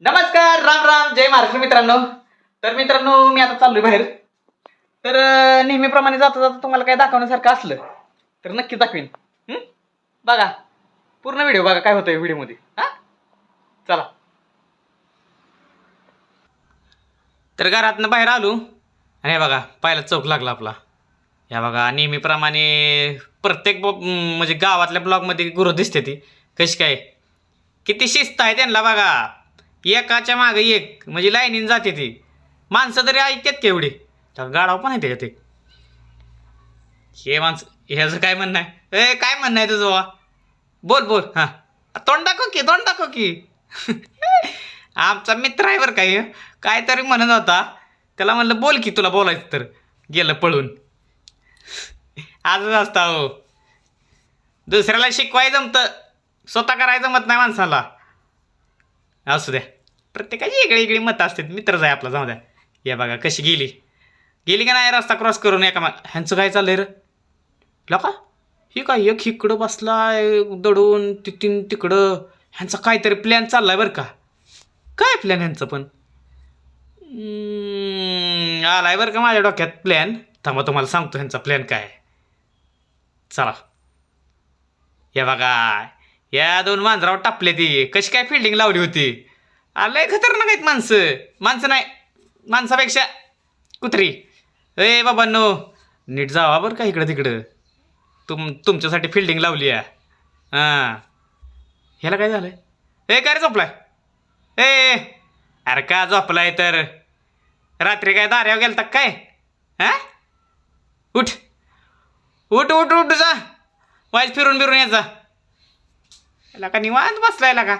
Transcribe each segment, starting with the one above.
नमस्कार राम राम जय महाराष्ट्र मित्रांनो. तर मित्रांनो मी आता चाललोय बाहेर. तर नेहमीप्रमाणे जाता जाता तुम्हाला काय दाखवण्यासारखं असलं तर नक्की दाखवीन. बघा. पूर्ण व्हिडिओ बघा काय होतंय व्हिडिओमध्ये. हा? चला. तर घरातनं बाहेर आलो. आणि हे बघा पाहिला चौक लागला आपला. या बघा नेहमीप्रमाणे प्रत्येक ब- म्हणजे गावातल्या ब्लॉगमध्ये गुरु दिसते ती. कशी काय? किती शिस्त आहे त्यांना बघा. एकाच्या मागे एक म्हणजे लाईनीन जाते ती. माणसं तरी ऐकतात केवढी तर गाडाव पण आहे ते? हे माणसं ह्याचं काय म्हणणं आहे? ए काय म्हणणं आहे तुझं वा बोल बोल हां. तोंड दाखव की तोंड दाखव की. आमचा मित्र आहे बरं काय काहीतरी म्हणत होता. त्याला म्हणलं बोल की तुला बोलायचं तर. गेलं पळून. आजच असता हो. दुसऱ्याला शिकवाय जमतं. स्वतः करायचं जमत नाही माणसाला. असू द्या. प्रत्येकाची वेगळी वेगळी मतं असतात. मित्रच आहे आपला जाऊ द्या. या बघा कशी गेली. गेली का नाही रस्ता क्रॉस करून एका मा ह्यांचं काय चाललंय रे? का ही काय एक इकडं बसलाय दडून तिथून तिकडं. ह्यांचा काहीतरी प्लॅन चाललाय बरं का. काय प्लॅन ह्यांचं पण? आलाय बरं का माझ्या डोक्यात प्लॅन थांबा तुम्हाला सांगतो ह्यांचा प्लॅन काय. चला. या बघा या दोन मांजरावर टापले ती कशी काय फिल्डिंग लावली होती? आलंय खतरनाक आहेत माणसं. माणसं नाही माणसापेक्षा कुत्री. ए बाबांनो नीट जावा बरं का इकडं तिकडं. तुम तुमच्यासाठी फिल्डिंग लावली आहे. हां. ह्याला काय झालं आहे ए काय रे झोपलाय? ए अरे का झोपलाय तर? रात्री काय दार्यावर गेलता काय? हा? उठ. उठ उठ उठ जा. वाईज फिरून फिरून यायचा याला का निवांत बसलाय का?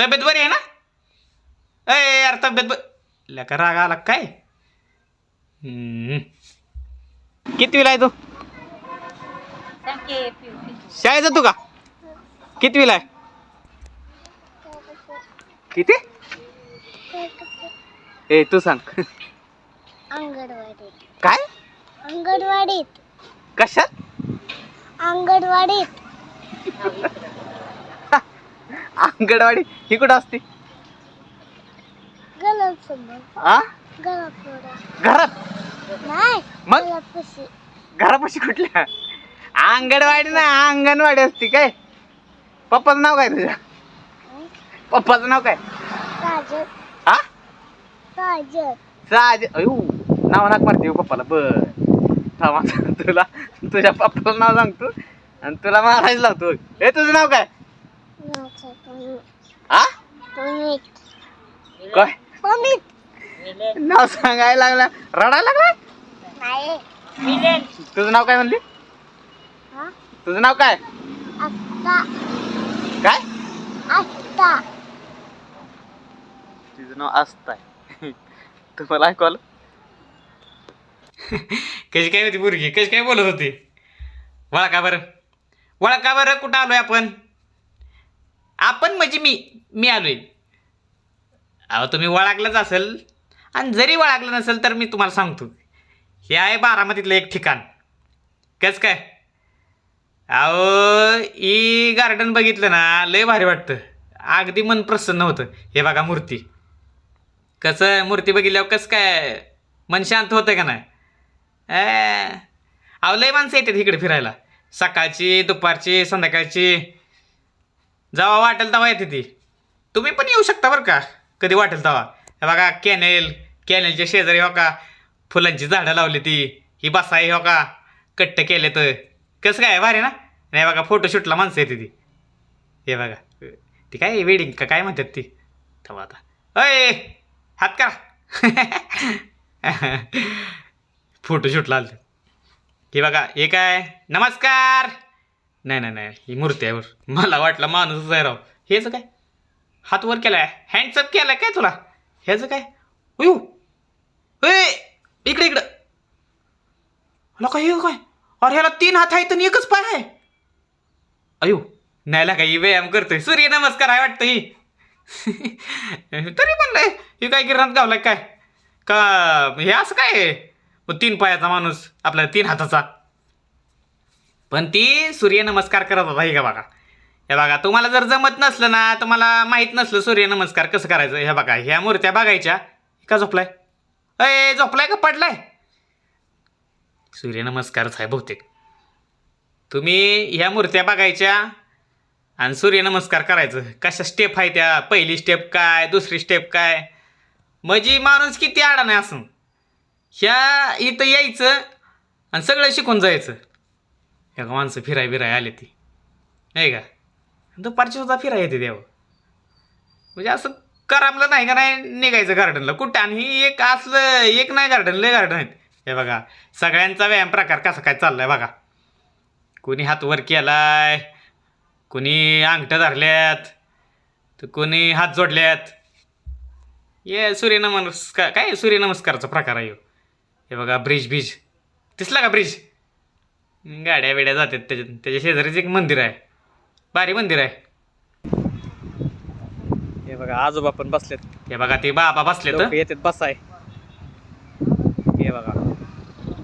तब्येत बरी आहे ना? ए यार तब्येत ब ला का राग आला काय? हम्म. कितवीला आहे तू? शाळेत जातो का? कितवीला आहे? किती? ए तू सांग. अंगणवाडीत. काय? अंगणवाडीत. कशात? अंगणवाडीत. अंगणवाडी ही कुठं असते? गलत समोर. आ? गलत पुढं घरात? नाही मग? गलत घरापाशी कुठल्या? अंगणवाडी ना अंगणवाडी असते काय? पप्पाचं नाव काय तुझ्या? पप्पाचं नाव काय? काजल हा काजल साज अयो नाव नाक मारते हो पप्पाला बर. थांबा तुला तुझ्या पप्पाचं नाव सांगतो आणि तुला मारायला लावतो. हे तुझं नाव काय? हा पमित काय? पमित नाव सांगायला लागला. रडायला लागला? नाही. तुझं नाव काय म्हणली? हा? तुझं नाव काय? काय? तुझं नाव असताय तुम्हाला ऐकू आलं कशी काय होती पोरगी? कशी काय बोलत होती? वळा का बरं? वळा का बरं? कुठं आलोय आपण? आपण म्हणजे मी मी आलोय. अहो तुम्ही वळागलंच असेल. आणि जरी वळागलं नसेल तर मी तुम्हाला सांगतो. हे आहे बारामतीतलं एक ठिकाण. कस काय? अहो ई गार्डन बघितलं ना लय भारी वाटतं. अगदी मन प्रसन्न होतं. हे बघा मूर्ती. कसं मूर्ती बघितल्यावर कसं काय मन शांत होतं का नाही? ए, अहो लय माणसं येतात इकडे फिरायला. सकाळची दुपारची संध्याकाळची. जेव्हा वाटेल तेव्हा येते ती. तुम्ही पण येऊ शकता बरं का. कधी वाटेल तेव्हा. हे बघा कॅनेल कॅनेलच्या शेजारी हो का फुलांची झाडं लावली ती. ही बसा हो का कट्ट केले तर कसं काय भारी ना? नाही बघा फोटोशूटला माणसं येते ती. हे बघा ती काय वेडिंग का काय म्हणतात ती? तेव्हा आता. अय हात का फोटोशूटला आलं हे बघा हे काय? नमस्कार! नाही नाही नाही. ही मूर्ती आहे. वर मला वाटलं माणूसच आहे राव. ह्याचं काय? हात वर केलाय. हँडसअप केलाय काय तुला? ह्याचं काय? उयू. ए इकडे इकडं. मला काय हे काय? अरे ह्याला तीन हात आहेत आणि एकच पाय आहे. अयो नाही काही व्यायाम करतोय. सूर्य नमस्कार आहे वाटतं ही. तरी म्हणलंय हे काय गिरणात गावलाय काय? का हे असं काय? मग तीन पायाचा माणूस आपला तीन हाताचा. पण ती सूर्यनमस्कार करत होता हे का बघा. हे बघा तुम्हाला जर जमत नसलं ना तुम्हाला माहीत नसलं सूर्यनमस्कार कसं करायचं हे बघा ह्या मूर्त्या बघायच्या. का झोपलाय? अय झोपलाय का? पडलाय. सूर्यनमस्कारच आहे बहुतेक. तुम्ही ह्या मूर्त्या बघायच्या आणि सूर्यनमस्कार करायचं. कशा स्टेप आहे त्या? पहिली स्टेप काय? दुसरी स्टेप काय? म्हणजे माणूस किती आडा नाही असं ह्या इथं यायचं आणि सगळं शिकून जायचं. ह्या माणसं फिराय बिराय आले ती. नाही का? दुपारची सुद्धा फिराय येते देव. म्हणजे असं करामलं नाही का नाही निघायचं गार्डनला कुठं? आणि ही एक असलं एक नाही गार्डन लय गार्डन आहेत. हे बघा सगळ्यांचा व्यायाम प्रकार कसा काय चाललाय बघा. कोणी हात वर केलाय कोणी अंगठं धरल्यात तर कोणी हात जोडल्यात. ये सूर्यनमस्कार काय सूर्यनमस्कारचा प्रकार आहे हे बघा ब्रिज बीज दिसला का ब्रिज? गाड्या बिड्या जातात त्याच्या त्याच्या शेजारीच एक मंदिर आहे. भारी मंदिर आहे. हे बघा आजोबा पण बसलेत. हे बघा ते बाबा बसलेत येतात बसाय. हे बघा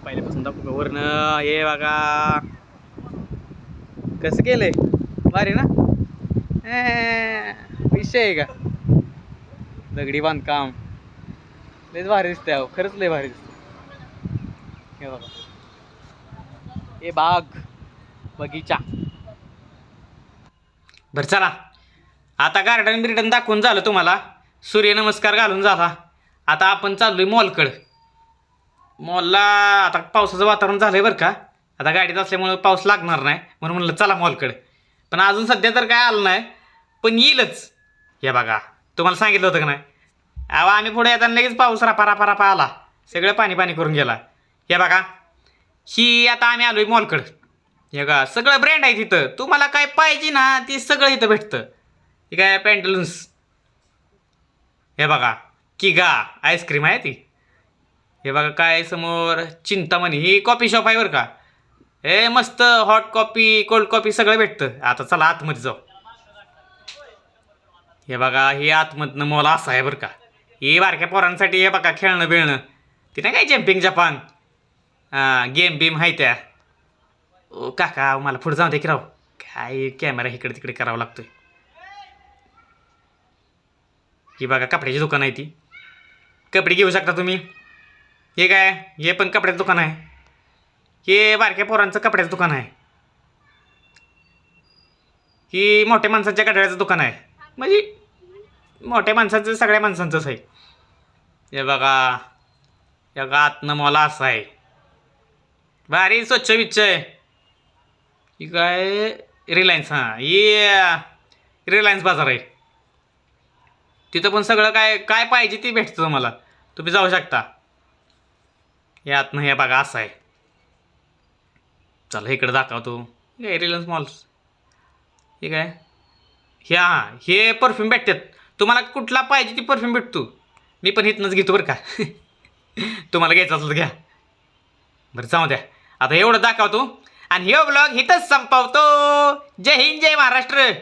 पहिल्यापासून दाखवू वरनं हे बघा. कसं केलंय? भारी ना? ए, विषय आहे का? दगडी बांधकाम. लयच भारी दिसतंय अहो. खरंच लय भारी दिसतंय. हे बघा. हे बाग बगीचा. बरं चला. आता गार्डन बिर्डन दाखवून झालं तुम्हाला. सूर्यनमस्कार घालून झाला. आता आपण चाललो आहे मॉलकडं. मॉलला आता पावसाचं वातावरण झालंय बरं का. आता गाडीत असल्यामुळं पाऊस लागणार नाही. म्हणून म्हणलं चला मॉलकडं. पण अजून सध्या तर काय आलं नाही पण येईलच. हे बघा तुम्हाला सांगितलं होतं का नाही? अवा आम्ही पुढे येताना लगेच पाऊस रापा रापा रापा आला. सगळं पाणी पाणी करून गेला. हे बघा ही आता आम्ही आलोय मॉलकडं हे का सगळं ब्रँड आहे तिथं. तुम्हाला काय पाहिजे ना ते सगळं इथं भेटतं. हे काय पॅन्टलून्स हे बघा किगा आईस्क्रीम आहे ती. हे बघा काय समोर चिंतामणी. ही कॉफी शॉप आहे बरं का. हे मस्त हॉट कॉफी कोल्ड कॉफी सगळं भेटतं. आता चला आतमध्ये जाऊ. हे बघा हे आतमधनं मॉल असं आहे बरं का. हे बारक्या पोरांसाठी हे बघा खेळणं बिळणं ती नाही काय जम्पिंग जपान? गेम बीम आहे त्या. ओ काका मला पुढे जाऊ दे की राव. काय कॅमेरा इकडे तिकडे करावा लागतोय. ही बघा कपड्याची दुकान आहे ती. कपडे घेऊ शकता तुम्ही? हे काय? हे पण कपड्याचं दुकान आहे. हे बारक्या पोरांचं कपड्याचं दुकान आहे. ही मोठ्या माणसांच्या कपड्याचं दुकान आहे. म्हणजे मोठ्या माणसांचं सगळ्या माणसांचंच आहे. हे बघा. या आतनं मला असं आहे. भारी स्वच्छ विच्छ आहे. ही काय रिलायन्स हां. ही रिलायन्स बाजार आहे. तिथं पण सगळं काय काय पाहिजे ते भेटतं तुम्हाला. तुम्ही जाऊ शकता. हे आतनं हे बघा असं आहे. चला इकडे दाखवतो. हे रिलायन्स मॉल्स ठीक आहे ह्या हां हे परफ्यूम भेटतात. तुम्हाला कुठला पाहिजे ती परफ्यूम भेटतो. मी पण इथनंच घेतो बरं का. तुम्हाला घ्यायचं असलं तर घ्या. बरं जाऊ द्या. आता एवढं दाखवतो आणि हे ब्लॉग इथंच संपवतो. जय हिंद जय महाराष्ट्र.